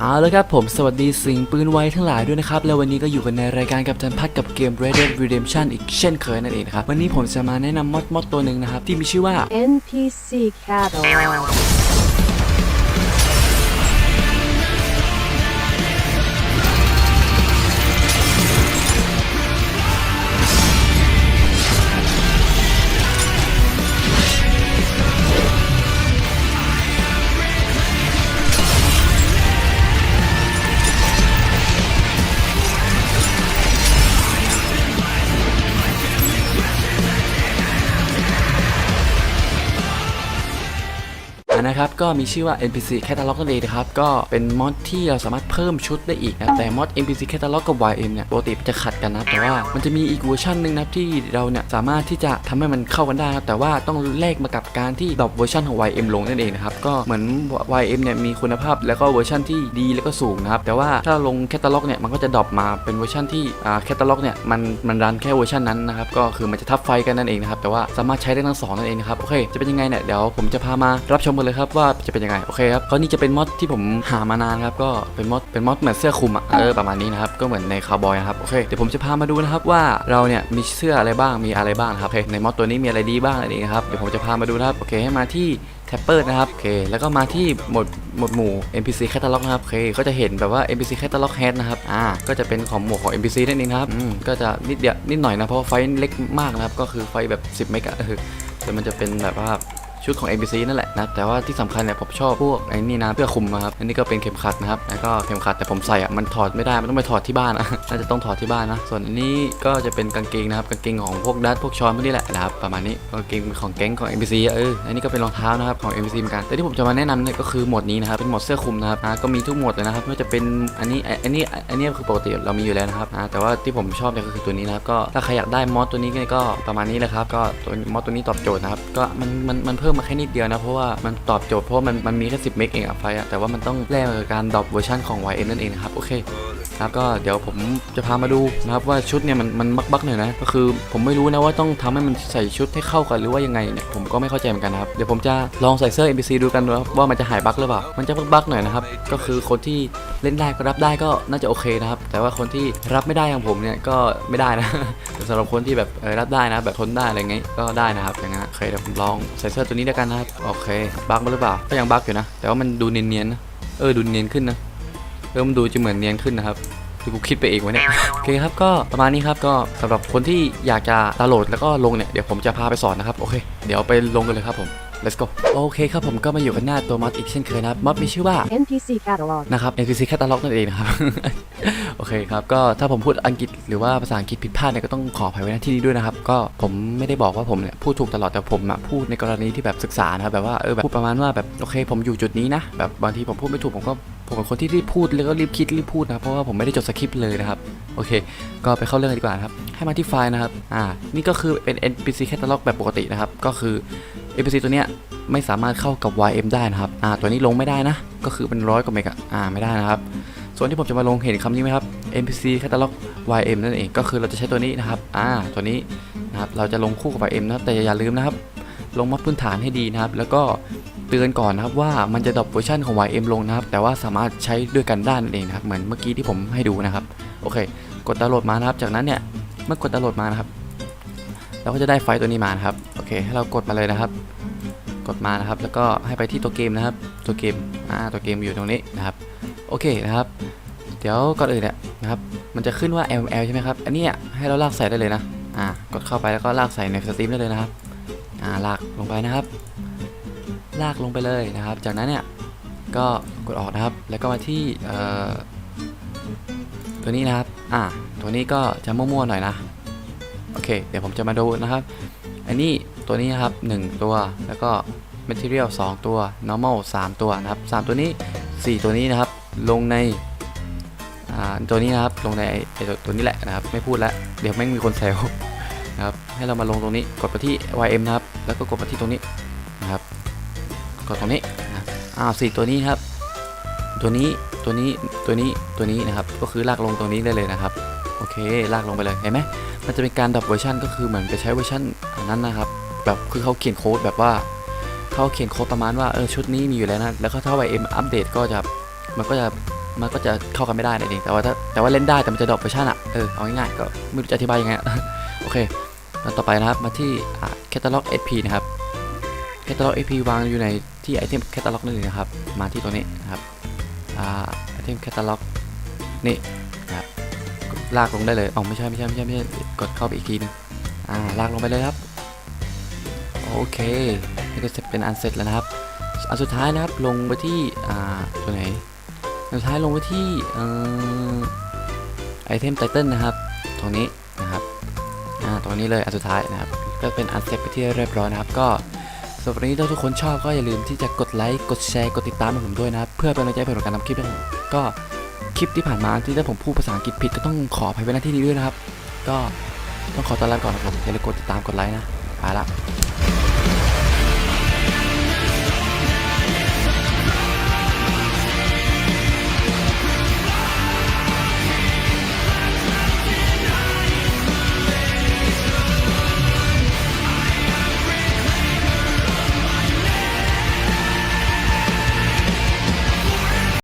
เอาละครับผมสวัสดีสิงปืนไวทั้งหลายด้วยนะครับ แล้ววันนี้ก็อยู่กันในรายการกับจันพัดกับเกม Red Dead Redemption อีกเช่นเคยนั่นเองครับ วันนี้ผมจะมาแนะนำมอดมอดตัวหนึ่งนะครับ ที่มีชื่อว่า NPC cattle นะครับก็มีชื่อว่า NPC Catalog นั่นเองนะครับก็เป็นมอดที่เราสามารถเพิ่มชุดได้อีกนะแต่มอด NPC Catalog กับ YM เนี่ยปกติจะขัดกันนะแต่ว่ามันจะมีอีกเวอร์ชันหนึ่งนะที่เราเนี่ยสามารถที่จะทำให้มันเข้ากันได้นะแต่ว่าต้องแลกมากับการที่ดรอปเวอร์ชันของ YM ลงนั่นเองนะครับก็เหมือน YM เนี่ยมีคุณภาพแล้วก็เวอร์ชันที่ดีแล้วก็สูงนะครับแต่ว่าถ้าลง Catalog เนี่ยมันก็จะดรอปมาเป็นเวอร์ชันที่อ่า Catalog เนี่ยมันมันรันแค่เวอร์ชันนั้นนะครับก็คือมันจะทับไฟกันนั่นเองนะครับแต่ว่าสามารถใช้ได้ทั้งสองนั่นเองนะครับโอเคจะเป็นยังไงเนี่ยเดี๋ยวผมจะพามารับชมกันเลยครับว่าจะเป็นยังไงโอเคครับก็นี่จะเป็นมอดที่ผมหามานานครับก็เป็นมอดเป็นมอดเหมือนเสื้อคลุมอะเออประมาณนี้นะครับก็เหมือนในคาวบอยครับโอเคเดี๋ยวผมจะพามาดูนะครับว่าเราเนี่ยมีเสื้ออะไรบ้างมีอะไรบ้างครับโอเคในมอดตัวนี้มีอะไรดีบ้างนั่นเองครับเดี๋ยวผมจะพามาดูนะครับโอเคให้มาที่แท็ปเปอร์นะครับโอเคแล้วก็มาที่หมดหมดหมู่ NPC Catalog นะครับโอเคก็จะเห็นแบบว่า NPC Catalog Head นะครับอ่าก็จะเป็นของหมวดของ NPC นั่นเองนะครับอืมก็จะนิดเดียวนิดหน่อยนะเพราะไฟเล็กมากนะครับก็คือไฟแบบ 10 เมกะเออแต่มันจะเป็นแบบว่า ชุดของ NPC นั่นแหละนะแต่ว่าที่สำคัญเนี่ยผมชอบพวกไอ้นี่นะเพื่อคลุมนะครับอันนี้ก็เป็นเข็มขัดนะครับแล้วก็เข็มขัดแต่ผมใส่อะมันถอดไม่ได้มันต้องไปถอดที่บ้านอะน่าจะต้องถอดที่บ้านนะส่วนอันนี้ก็จะเป็นกางเกงนะครับกางเกงของพวกดัตพวกชอนพวกนี้แหละนะครับประมาณนี้กางเกงของแก๊งของ NPC เอออันนี้ก็เป็นรองเท้านะครับของ NPC เหมือนกันแต่ที่ผมจะมาแนะนำเนี่ยก็คือหมดนี้นะครับเป็นหมดเสื้อคลุมนะครับอ่าก็มีทุกหมดเลยนะครับไม่ว่าจะเป็นอันนี้อันนี้อันนี้คือปกติเรามีอยู่แล้วนะครับแต่ว่าที่ผมชอบเนี่ยก็คือตัวนี้นะครับก็ถ้าใครอยากได้มอสตัวนี้ก็ประมาณนี้แหละครับก็ตัวมอสตัวนี้ตอบโจทย์นะครับก็มันมันมันเพิ่มมาแค่นิดเดียวนะ เพราะว่ามันตอบโจทย์เพราะมันมันมีแค่10เมกเองอะไฟอะแต่ว่ามันต้องแลกกับการดรอปเวอร์ชันของ YM นั่นเองนะครับโอเคครับก็เดี๋ยวผมจะพามาดูนะครับว่าชุดเนี่ยมันมันบักๆหน่อยนะก็คือผมไม่รู้นะว่าต้องทำให้มันใส่ชุดให้เข้ากันหรือว่ายังไงเนี่ยผมก็ไม่เข้าใจเหมือนกันนะครับเดี๋ยวผมจะลองใส่เสื้อ NPC ดูกันว่ามันจะหายบักหรือเปล่ามันจะบั๊กๆหน่อยนะครับก็คือคนที่เล่นได้ก็รับได้ก็น่าจะโอเคนะครับแต่ว่าคนที่รับไม่ได้อย่างผมเนี่ยก็ไม่ได้นะ สำหรับคนที่แบบเออรับได้นะ แบบทนได้อะไรเงี้ยก็ได้นะครับอย่างเงี้ยโอเคเดี๋ยวผมลองใส่เสื้อตัวนี้ด้วยกันนะครับโอเคบั๊กมาหรือเปล่าก็ยังบั๊กอยู่นะ แต่ว่ามันดูเนียนๆนะเออดูเนียนขึ้นนะเออมันดูจะเหมือนเนียนขึ้นนะครับที่กูคิดไปเองวะเนี่ยโอเคครับก็ประมาณนี้ครับก็สำหรับคนที่อยากจะดาวน์โหลดแล้วก็ลงเนี่ยเดี๋ยวผมจะพาไปสอนนะครับโอเคเดี๋ยวไปลงกันเลยครับผม let's go โอเคครับผมก็มาอยู่กันหน้าตัวมอดอีกเช่นเคยนะครับมอดมีชื่อว่า NPC catalog. นะครับ NPC Catalog นั่นเองนะครับโอ เคครับ ก็ถ้าผมพูดอังกฤษหรือว่าภาษาอังกฤษผิดพลาดเนี่ยก็ต้องขออภัยไว้ณที่นี้ด้วยนะครับ ก็ผมไม่ได้บอกว่าผมเนี่ยพูดถูกตลอดแต่ผมอะพูดในกรณีที่แบบศึกษานะครับแบบว่าเออแบบพูดประมาณว่าแบบโอเคผมอยู่จุดนี้นะแบบบางทีผมพูดไม่ถูกผมก็ผมเป็นคนที่รีบพูดแล้วก็รีบคิดรีบพูดนะเพราะว่าผมไม่ได้จดสคริปต์เลยนะครับโอเค ก็ไปเข้าเรื่องกันดีกว่านะครับให้มาที่ไฟล์นะครับอ่านี่ก็คือเป็น NPC Catalog แบบปกตินะครับก็คือ NPC ตัวเนี้ยไม่สามารถเข้ากับ YM ได้นะครับอ่าตัวนี้ลงไม่ได้นะก็คือเป็นร้อยกว่าเมกะอ่าไม่ได้นะครับ ส่วนที่ผมจะมาลงเห็นคำนี้ไหมครับ NPC Catalog YM นั่นเองก็คือเราจะใช้ตัวนี้นะครับอ่าตัวนี้นะครับเราจะลงคู่กับ YM นะแต่อย่าลืมนะครับลงมอดพื้นฐานให้ดีนะครับ แล้วก็เตือนก่อนนะครับว่ามันจะดรอปเวอร์ชันของ YM ลงนะครับ แต่ว่าสามารถใช้ด้วยกันได้นั่นเองนะครับ เหมือนเมื่อกี้ที่ผมให้ดูนะครับ โอเค กดดาวน์โหลดมานะครับ จากนั้นเนี่ย เมื่อกดดาวน์โหลดมานะครับ เราก็จะได้ไฟล์ตัวนี้มานะครับ โอเค ให้เรากดมาเลยนะครับ กดมานะครับ แล้วก็ให้ไปที่ตัวเกมนะครับ ตัวเกม อ่า ตัวเกมอยู่ตรงนี้นะครับ โอเคนะครับ เดี๋ยวก่อนอื่นเนี่ยนะครับ มันจะขึ้นว่า ML ใช่ไหมครับ อันเนี้ยให้เราลากใส่ได้เลยนะ อ่ากดเข้าไปแล้วก็ลากใส่ในสตรีมได้เลยนะครับ อ่าลากลงไปนะครับ ลากลงไปเลยนะครับ จากนั้นเนี่ยก็กดออกนะครับ แล้วก็มาที่เอ่อตัวนี้นะครับ อ่า ตัวนี้ก็จะมั่วๆหน่อยนะ โอเค เดี๋ยวผมจะมาดูนะครับ อันนี้ตัวนี้นะครับ 1 ตัว แล้วก็ material 2 ตัว normal 3 ตัวนะครับ 3 ตัวนี้ 4 ตัวนี้นะครับ ลงในตัวนี้นะครับ ลงในไอตัวนี้แหละนะครับ ไม่พูดแล้ว เดี๋ยวแม่งมีคนแซวนะครับ ให้เรามาลงตรงนี้ กดไปที่ ym นะครับ แล้วก็กดไปที่ตรงนี้นะครับ กดตรงนี้นะอ้าวสี่ตัวนี้ครับ ตัวนี้ ตัวนี้ ตัวนี้ ตัวนี้นะครับ ก็คือลากลงตรงนี้ได้เลยนะครับ โอเค ลากลงไปเลย เห็นไหมมันจะเป็นการดับเวอร์ชันก็คือเหมือนไปใช้เวอร์ชันอันนั้นนะครับ แบบคือเขาเขียนโค้ดแบบว่าเขาเขียนโค้ดประมาณว่า เออชุดนี้มีอยู่แล้วนะ แล้วก็ถ้า YM อัปเดตก็จะ มันก็จะมันก็จะเข้ากันไม่ได้นั่นเองแต่ว่าถ้าแต่ว่าเล่นได้แต่มันจะดรอปเวอร์ชันอะเออเอาง่ายๆก็ไม่รู้จะอธิบายยังไงอะโอเคแล้วต่อไปนะครับมาที่แคตตาล็อก SP นะครับแคตตาล็อก SP วางอยู่ในที่ไอเทมแคตตาล็อกนั่นเองนะครับ มาที่ตัวนี้นะครับไอเทมแคตตาล็อกนี่นะครับลากลงได้เลยอ๋อไม่ใช่ไม่ใช่ไม่ใช่ไม่ใช่กดเข้าไปอีกทีหนึงอ่าลากลงไปเลยครับโอเคนี่ก็จะเป็นอันเสร็จแล้วนะครับอันสุดท้ายนะครับลงไปที่อ่าตัวไหน สุดท้ายลงไปที่ไอเทมไตเติลนะครับ ตรงนี้นะครับอ่าตรงนี้เลยอันสุดท้ายนะครับ ก็เป็นอันเสร็จไปที่เรียบร้อยนะครับ ก็สำหรับวันนี้ถ้าทุกคนชอบก็อย่าลืมที่จะกดไลค์ กดแชร์ กดติดตามผมด้วยนะครับ เพื่อเป็นกำลังใจให้ผมในการทำคลิปนะครับก็คลิปที่ผ่านมาที่ถ้าผมพูดภาษาอังกฤษผิดก็ต้องขออภัยไว้ณที่นี้ด้วยนะครับ ก็ต้องขอต้อนรับก่อนนะครับผมอย่าลืมกดติดตามกดไลค์นะไปละ